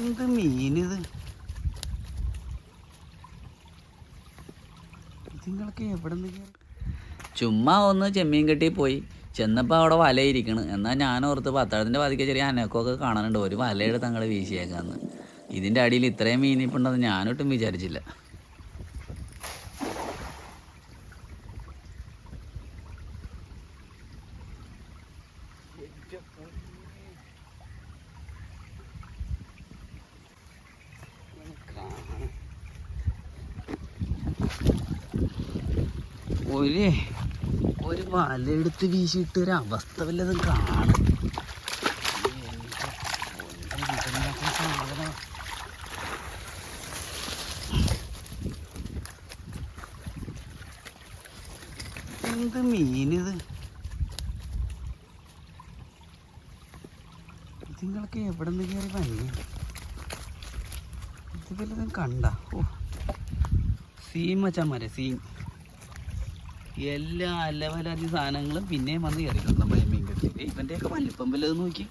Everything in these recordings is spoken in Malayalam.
എന്ത് മീനിത്? നിങ്ങൾക്ക് എവിടെ ചുമ്മാ ഒന്ന് ചെമ്മീൻ കെട്ടി പോയി. ചെന്നപ്പോൾ അവിടെ വലയിരിക്കണ്. എന്നാൽ ഞാൻ ഓർത്ത് പത്താഴത്തിന്റെ പാതിക്ക് ചെറിയ അനക്കൊക്കെ കാണാനുണ്ട്. ഒരു വലയെടുത്ത് തങ്ങളെ വീശിയേക്കാന്ന്. ഇതിന്റെ അടിയിൽ ഇത്രയും മീനിപ്പുണ്ടെന്ന് ഞാനൊട്ടും വിചാരിച്ചില്ല. ഒരു ഒരു വലയെടുത്ത് വീശിയിട്ട് ഒരു അവസ്ഥ വല്ലതും കാണും. എന്ത് മീനിത്? നിങ്ങൾക്ക് എവിടെ നിന്ന് കയറി വന്നി? ഇത് വല്ലതും കണ്ട? ഓ. സീൻ മച്ചാമാരെ സീൻ എല്ലാ അലവലാതി സാധനങ്ങളും പിന്നെയും വന്ന് കയറിയിട്ടുണ്ട് നമ്മുടെ മീൻ കെട്ടി ഇവന്റെയൊക്കെ വലിപ്പം വല്ലത് നോക്കി.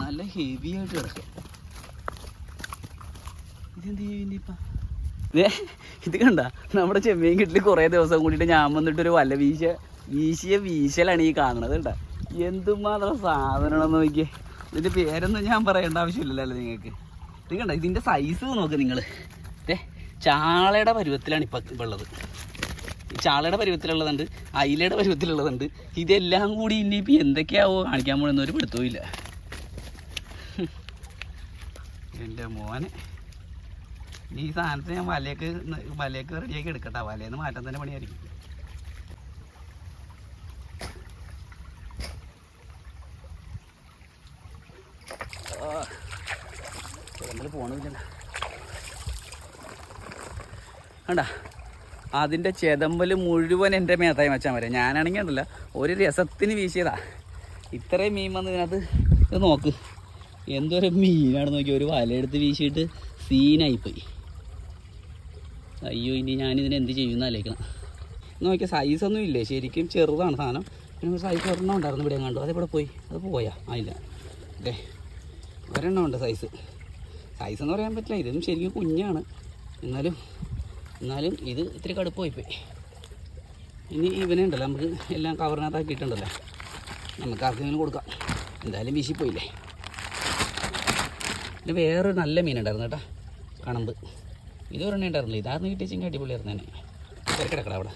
നല്ല ഹെവി ആയിട്ട് കിടക്കും. ഇതെന്ത് ഇപ്പം? ഇത് കണ്ട? നമ്മുടെ ചെമ്മീൻ കിട്ടിൽ കുറേ ദിവസം കൂടിയിട്ട് ഞാൻ വന്നിട്ട് ഒരു വല വീശ വീശിയ വീശലാണ് ഈ കാണുന്നത് കേട്ടാ എന്തുമാത്രം സാധനമാണെന്ന് നോക്കിയേ. ഇതിന്റെ പേരൊന്നും ഞാൻ പറയേണ്ട ആവശ്യമില്ലല്ലോ നിങ്ങൾക്ക്? ഇത് കണ്ട? ഇതിന്റെ സൈസ് നോക്ക് നിങ്ങൾ ചാളയുടെ പരുവത്തിലാണ് ഇപ്പം ഉള്ളത്. ചാളയുടെ പരുവത്തിലുള്ളതുണ്ട് അയിലയുടെ പരുവത്തിലുള്ളതുണ്ട്. ഇതെല്ലാം കൂടി ഇനിയിപ്പോൾ എന്തൊക്കെയാവോ കാണിക്കാൻ പോകുന്ന ഒരു പിടുത്തവും ഇല്ല എന്റെ മോനെ. ഇനി ഈ സാധനത്തിന് ഞാൻ വലയൊക്കെ വലയൊക്കെ റെഡിയാക്കി എടുക്കട്ടെ. വലയെന്ന് മാറ്റാൻ തന്നെ പണിയായിരിക്കും. പോണില്ല കണ്ട? അതിന്റെ ചെതമ്പൽ മുഴുവൻ എന്റെ മേത്തായി വെച്ചാൽ വരെ. ഞാനാണെങ്കിൽ ഉണ്ടല്ല ഒരു രസത്തിന് വീശിയതാ. ഇത്രയും മീൻ വന്ന് ഇതിനകത്ത് ഇത് നോക്ക്. എന്തൊരു മീനാണ് നോക്കി. ഒരു വലയെടുത്ത് വീശിയിട്ട് സീനായിപ്പോയി അയ്യോ ഇനി ഞാനിതിന് എന്ത് ചെയ്യുമെന്ന് ആലോചിക്കണം. നോക്കിയാൽ സൈസൊന്നും ഇല്ലേ? ശരിക്കും ചെറുതാണ് സാധനം. പിന്നെ സൈസ് ഒരെണ്ണം ഉണ്ടായിരുന്നു ഇവിടെ കണ്ടു അതെവിടെ പോയി? അത് പോയാ? ആയില്ല അതെ ഒരെണ്ണം ഉണ്ട് സൈസ് സൈസ് എന്ന് പറയാൻ പറ്റില്ല. ഇതും ശരിക്കും കുഞ്ഞാണ്. എന്നാലും എന്നാലും ഇത് ഇത്തിരി കടുപ്പമായി പോയി. ഇനി ഇവനെ ഉണ്ടല്ലോ നമുക്ക് എല്ലാം കവറിനകത്താക്കിയിട്ടുണ്ടല്ലോ നമുക്ക് ആർക്കെങ്കിലും കൊടുക്കാം. എന്തായാലും വീശിപ്പോയില്ലേ? പിന്നെ വേറൊരു നല്ല മീനുണ്ടായിരുന്നു കേട്ടോ കണമ്പ്. ഇത് ഒരെണ്ണം ഉണ്ടായിരുന്നില്ല? ഇതായിരുന്നു കിട്ടിയെങ്കിൽ അടിപൊളിയായിരുന്നു തന്നെ കയറി കിടക്കട അവിടെ.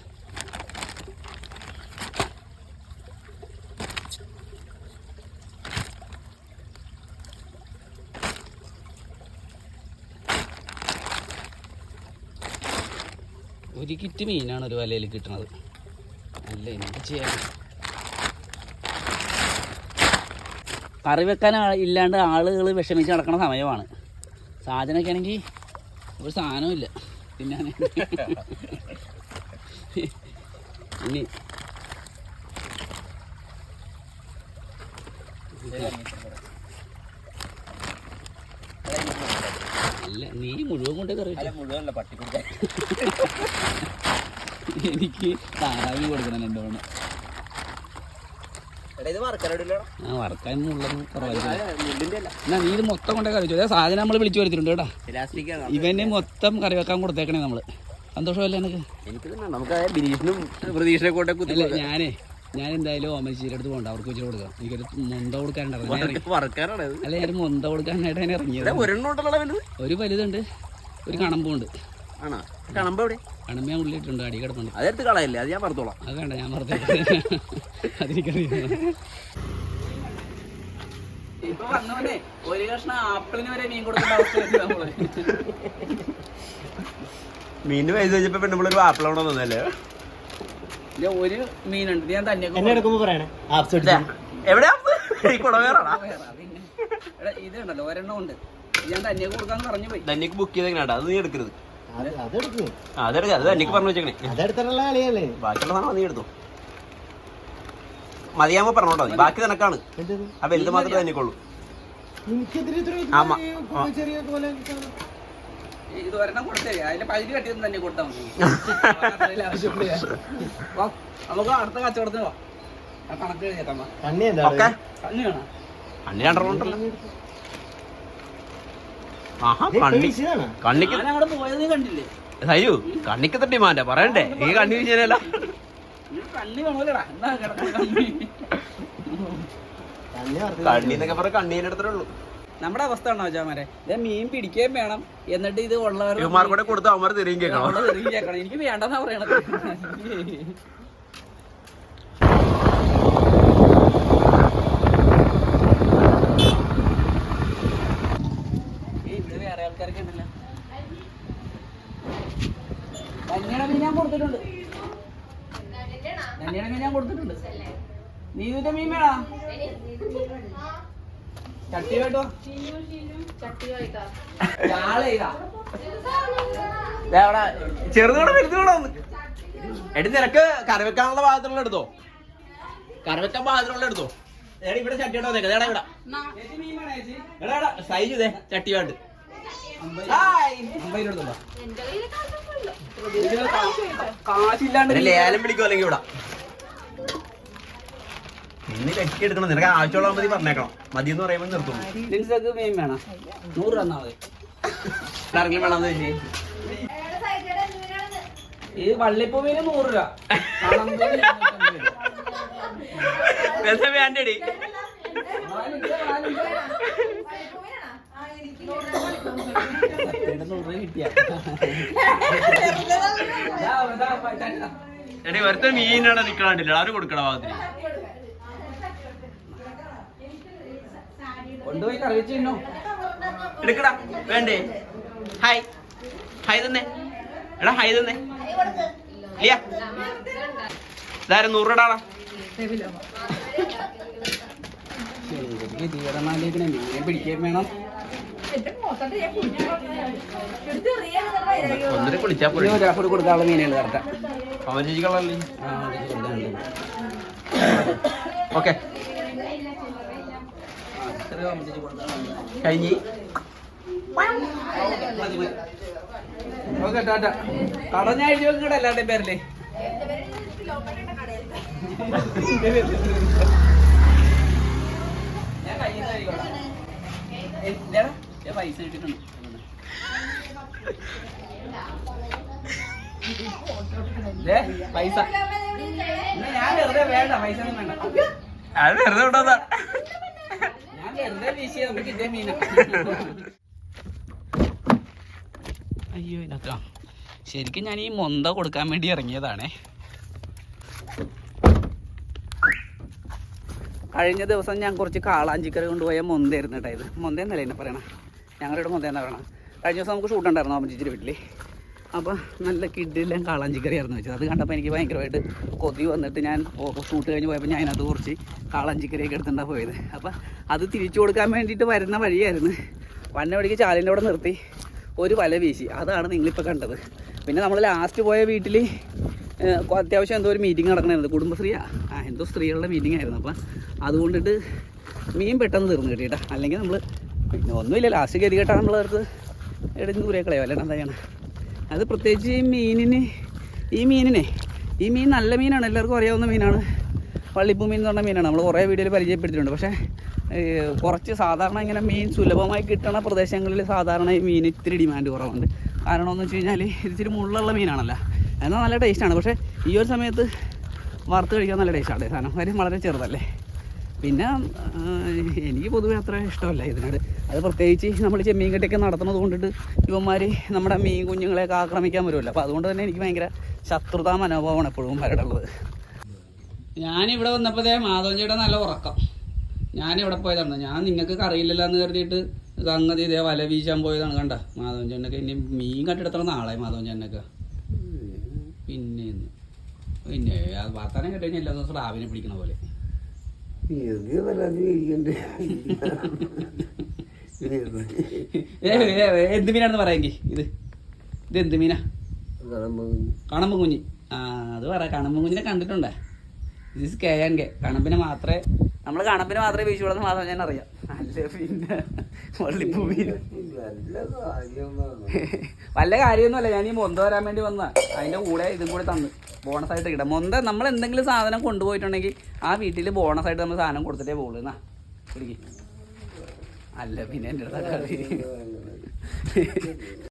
ഒരു കിറ്റ് മീനാണ് ഒരു വലയിൽ കിട്ടുന്നത് അല്ല എന്ത് ചെയ്യാൻ കറി വെക്കാൻ ഇല്ലാണ്ട് ആളുകൾ വിഷമിച്ച് നടക്കുന്ന സമയമാണ്. സാധനമൊക്കെ ആണെങ്കിൽ ഒരു സാധനമില്ല പിന്നെ ഇനി അല്ല നീ മുഴുവൻ കൊണ്ടേ കറി. മുഴുവനല്ല പട്ടി കുടിക്കാൻ. എനിക്ക് താറാവി കൊടുക്കണം രണ്ടോണം നീ ഇത് മൊത്തം കൊണ്ടേ കറി വെച്ചു. സാധനം നമ്മൾ വിളിച്ചു വരുത്തിട്ടുണ്ട് കേട്ടാ. ഇവന് മൊത്തം കറി വെക്കാൻ കൊടുത്തേക്കണേ നമ്മൾ. സന്തോഷമല്ലേ എനിക്ക് നമുക്ക് പ്രതീക്ഷനെ കൊണ്ടേ ഞാനേ ഞാൻ എന്തായാലും ഓമശ്ശേരി അടുത്ത് പോകണ്ട. അവർക്ക് വെച്ച് കൊടുക്കാം. എനിക്കൊരു മൊന്ത കൊടുക്കാനുണ്ടായിരുന്നു അല്ല ഞാൻ മൊന്ത കൊടുക്കാനായിട്ട് ഞാൻ ഇറങ്ങിയത് ഒരു വലുതുണ്ട്. ഒരു കണമ്പുണ്ട്. ആണോ? കണമ്പ ഞാൻ ഉള്ളിട്ടുണ്ട് അടി കിടപ്പുണ്ട്. അതെടുത്ത് കളയല്ലേ? അത് ഞാൻ മറത്തോളാം അത് വേണ്ട ഞാൻ മറത്തോളാം അതെനിക്കറിയാം. ഇപ്പൊ വന്നവനെ ഒരു കഷ്ണം ആപ്പിളിന് വരെ മീൻ കൊടുക്കേണ്ട അവസ്ഥ നമ്മൾ. മീനിന് പൈസ വെച്ചപ്പോ പെണ്ണുമ്പോൾ ഒരു ആപ്പിളോടെ തന്നല്ലേ ഒരു മീനുണ്ട്. ഞാൻ തന്നെ എന്നെ എടുക്കുമ്പോ പറയണേ. ആപ്സ് എവിടെയാ ഈ കുടവേറാടാ ഇത് ഉണ്ടല്ലോ ഒരെണ്ണം ഉണ്ട്. ഞാൻ തന്നെ കൊടുക്കാന്ന് പറഞ്ഞു പോയി. ധന്യക്ക് ബുക്ക് ചെയ്തെങ്ങനെയാ അത് നീ എടുക്കരുത്. അതെടുക്കും അത് ധന്യക്ക് പറഞ്ഞു വെച്ചേക്കണേ. അതെടുത്തുള്ള കളിയല്ലേ? ബാക്കിയുള്ള സാധനം നീ എടുത്തു. മതിയാകുമ്പോ പറഞ്ഞോട്ടോ നീ. ബാക്കി നിനക്കാണ്. അപ്പൊ ആ വലുത് മാത്രമേ തന്നെ കൊള്ളൂ ഇത്ര ഇത് ആമാ. ഇത് ഒരെണ്ണം കൊടുത്തേ. അതിന്റെ പകുതി കട്ടിയൊന്നും തന്നെ കൊടുത്താൽ മതി. വാ, നമുക്ക് അടുത്ത കച്ചവടത്തിന് പോവാം ആ കണക്ക് കണ്ണി കണ്ണു വേണം? അണ്ണി രണ്ടെണ്ണം ഉണ്ടല്ലോ. ആഹാ ഇത് കണ്ണി? കണ്ണിക്ക് അങ്ങോട്ട് പോയത് നീ കണ്ടില്ലേ? സൈജു കണ്ണിക്ക് തട്ടി മാറ്റ പറയണ്ടേ ഈ കണ്ണി വിജയനല്ല കണ്ണിന്നൊക്കെ കണ്ണി എന്നൊക്കെ പറഞ്ഞ കണ്ണീനടുത്തേ ഉള്ളൂ നമ്മുടെ അവസ്ഥ ആണോ അജാമാരെ ഇത് മീൻ പിടിക്കുകയും വേണം. എന്നിട്ട് ഇത് ഉള്ളവർ കൂടെ കൊടുത്ത് അവന്മാർ തിരിയും കേൾക്കണം. കേൾക്കണം. എനിക്ക് വേണ്ടെന്നാ പറയണത്. വേറെ ആൾക്കാരൊക്കെ ഉണ്ടല്ലോ. കല്യാണ മീൻ ഞാൻ കൊടുത്തിട്ടുണ്ട്. കല്യാണ മീൻ ഞാൻ കൊടുത്തിട്ടുണ്ട്. നീ ഇതിന്റെ മീൻ വേണോ? ചട്ടി കേട്ടോ. ഇതാ. ചെറുതോടെ വലുതോടെ ഒന്ന്. എടി നിനക്ക് കറിവെക്കാനുള്ള പാത്രമുള്ള എടുത്തോ? കറിവെക്കാൻ പാത്രമുള്ള എടുത്തോ? എടാ ഇവിടെ വന്നേക്കാം എടാ ഇവിടെ. എടാ എടാ സൈജു ഇതേ ചട്ടി വേണ്ട. കാശില്ലാണ്ട് ലേലം പിടിക്കും അല്ലെങ്കിൽ ഇവിടെ? ഇന്ന് എടുക്കണം നിനക്ക് ആവശ്യമുള്ള മതി പറഞ്ഞേക്കണം. മതി എന്ന് പറയുമ്പോൾ നിർത്തും. ലിൻസക്ക് മീൻ വേണം. നൂറ് തന്നാ മതി. ആരെങ്കിലും വേണമെന്ന് വെച്ചേ ഈ വള്ളിപ്പൂ മീന് നൂറ് രൂപ. വേണ്ടടി. നൂറ് കിട്ടിയ. എടി വെറുതെ മീനാണ് നിക്കണില്ല ആരും കൊടുക്കണ ഭാഗത്തിന് കൊണ്ടുപോയി കറി വെച്ച് തിന്നോ. എടുക്കടാ വേണ്ടേ? ഹായ്. ഹായ് തന്നെ. എടാ ഹായ് തന്നെ. ഇല്ല ഇതാരും നൂറ് ഇടാടാ ശരിക്കും തീരമാലിക്കണേ മീനെ പിടിക്കാൻ വേണം. ഒന്നിനെ കുളിച്ചാ പോയി കൊടുക്കാനുള്ള കറക്റ്റാ. അവൻ. ഓക്കെ ആ, ഇത്രയും ആവുമ്പത്തേക്ക് കൊടുക്കാനുണ്ട്. കഴിഞ്ഞ്. ഓക്കെ ടാറ്റ. കട ഞാൻ എല്ലാവരുടെയും പേരല്ലേ ഞാൻ പൈസ. കിട്ടിയിട്ടുണ്ട് പൈസ ഞാൻ വെറുതെ വേണ്ട പൈസ ഒന്നും വേണ്ട. അത് വെറുതെ വിടാതാ അയ്യോ ഇതൊക്കെ ശരിക്കും ഞാൻ ഈ മൊന്ത കൊടുക്കാൻ വേണ്ടി ഇറങ്ങിയതാണേ. കഴിഞ്ഞ ദിവസം ഞാൻ കുറച്ച് കാളാഞ്ചിക്കറി കൊണ്ടുപോയ മൊന്തയായിരുന്നു കേട്ടോ ഇത്. മൊന്തയെന്നല്ലേ എന്നെ പറയണം? ഞങ്ങളുടെ മൊന്തയെന്നാ പറയണം? കഴിഞ്ഞ ദിവസം നമുക്ക് ഷൂട്ടുണ്ടായിരുന്നു അമ്മച്ചിച്ചിരി വീട്ടിൽ അപ്പോൾ നല്ല കിഡിലും കാളാഞ്ചിക്കറി ആയിരുന്നു വെച്ചത്. അത് കണ്ടപ്പോൾ എനിക്ക് ഭയങ്കരമായിട്ട് കൊതി വന്നിട്ട് ഞാൻ ഷൂട്ട് കഴിഞ്ഞ് പോയപ്പോൾ ഞാൻ അതിനകത്ത് കുറച്ച് കാളാഞ്ചിക്കറിയൊക്കെ എടുത്തിട്ടാണ് പോയത്. അപ്പോൾ അത് തിരിച്ചു കൊടുക്കാൻ വേണ്ടിയിട്ട് വരുന്ന വഴിയായിരുന്നു. വണ്ണ വഴിക്ക് ചാലിന്റെ അവിടെ നിർത്തി. ഒരു വല വീശി. അതാണ് നിങ്ങളിപ്പോൾ കണ്ടത്. പിന്നെ നമ്മൾ ലാസ്റ്റ് പോയ വീട്ടിൽ അത്യാവശ്യം എന്തോ ഒരു മീറ്റിംഗ് നടക്കണമായിരുന്നു കുടുംബശ്രീ ആ എന്തോ സ്ത്രീകളുടെ മീറ്റിംഗ് ആയിരുന്നു. അപ്പം അതുകൊണ്ടിട്ട് മീൻ പെട്ടെന്ന് തീർന്നു കിട്ടിയിട്ടാ അല്ലെങ്കിൽ നമ്മൾ പിന്നെ ഒന്നുമില്ല. ലാസ്റ്റ് ഗതി കേട്ടാണ് നമ്മളടുത്ത് എടുത്ത് ദൂരെ കളയോ എന്താ ചെയ്യണം അത് പ്രത്യേകിച്ച് ഈ മീനിന് ഈ മീനിനെ ഈ മീൻ നല്ല മീനാണ് എല്ലാവർക്കും അറിയാവുന്ന മീനാണ്. വള്ളിപ്പൂ മീൻ എന്ന് പറഞ്ഞ മീനാണ്. നമ്മൾ കുറേ വീഡിയോയിൽ പരിചയപ്പെടുത്തിയിട്ടുണ്ട്. പക്ഷേ കുറച്ച് സാധാരണ ഇങ്ങനെ മീൻ സുലഭമായി കിട്ടുന്ന പ്രദേശങ്ങളിൽ സാധാരണ ഈ മീൻ ഇത്തിരി ഡിമാൻഡ് കുറവുണ്ട്. കാരണം എന്ന് വെച്ച് കഴിഞ്ഞാൽ ഇത് ഇത്തിരി മുള്ളുള്ള മീനാണല്ലോ. എന്നാൽ നല്ല ടേസ്റ്റാണ്. പക്ഷേ ഈ ഒരു സമയത്ത് വറുത്ത് കഴിക്കാൻ നല്ല ടേസ്റ്റാണ്. സാധനം കാര്യം വളരെ ചെറുതല്ലേ. പിന്നെ എനിക്ക് പൊതുവെ അത്ര ഇഷ്ടമല്ല ഇതിനോട്. അത് പ്രത്യേകിച്ച് നമ്മൾ ചെമ്മീൻ കെട്ടിയൊക്കെ നടത്തുന്നത് കൊണ്ടിട്ട് ഇവന്മാർ നമ്മുടെ മീൻ കുഞ്ഞുങ്ങളെയൊക്കെ ആക്രമിക്കാൻ വരുമല്ലോ. അപ്പോൾ അതുകൊണ്ട് തന്നെ എനിക്ക് ഭയങ്കര ശത്രുതാ മനോഭാവമാണ് എപ്പോഴും വരടുള്ളത് ഞാനിവിടെ വന്നപ്പോഴേ മാധവഞ്ചിയുടെ നല്ല ഉറക്കം. ഞാനിവിടെ പോയതാണ്. ഞാൻ നിങ്ങൾക്ക് അറിയില്ലല്ലോ എന്ന് കരുതിയിട്ട് സംഗതി ഇതേ വല വീശാൻ പോയതാണ് കണ്ട. മാധവൻ ചേട്ടനൊക്കെ ഇനി മീൻ കണ്ടെടുത്തണം നാളെ മാധവൻ ചേട്ടനൊക്കെ? പിന്നെ പിന്നെ അത് വർത്താനം കേട്ടുകഴിഞ്ഞാൽ എല്ലാ ദിവസവും പിടിക്കണ പോലെ. ഏ, ഏ, എന്ത് മീനാണെന്ന് പറയാമെങ്കിൽ ഇത്. ഇത് എന്ത് മീനാ? കണമ്പ് കുഞ്ഞ് ആ അത് പറ. കണമ്പ് കുഞ്ഞിനെ കണ്ടിട്ടുണ്ടേ ഇത് കെ കണമ്പിനെ മാത്രമേ നമ്മൾ കണപ്പിന് മാത്രമേ വീശുള്ളൂ മാത്രം ഞാൻ അറിയാം. അല്ല പിന്നെ? വള്ളിപ്പൂമി വല്ല കാര്യമൊന്നുമല്ല. ഞാൻ ഈ മൊന്ത വരാൻ വേണ്ടി വന്ന അതിന്റെ കൂടെ ഇതും കൂടെ തന്ന്. ബോണസ് ആയിട്ട് കിട്ടാം മൊന്ത നമ്മൾ എന്തെങ്കിലും സാധനം കൊണ്ടുപോയിട്ടുണ്ടെങ്കിൽ ആ വീട്ടിൽ ബോണസ് ആയിട്ട് നമ്മൾ സാധനം കൊടുത്തിട്ടേ പോകുള്ളൂ എന്നാ? പിടിക്ക്. അല്ല പിന്നെ എന്റെ അടുത്ത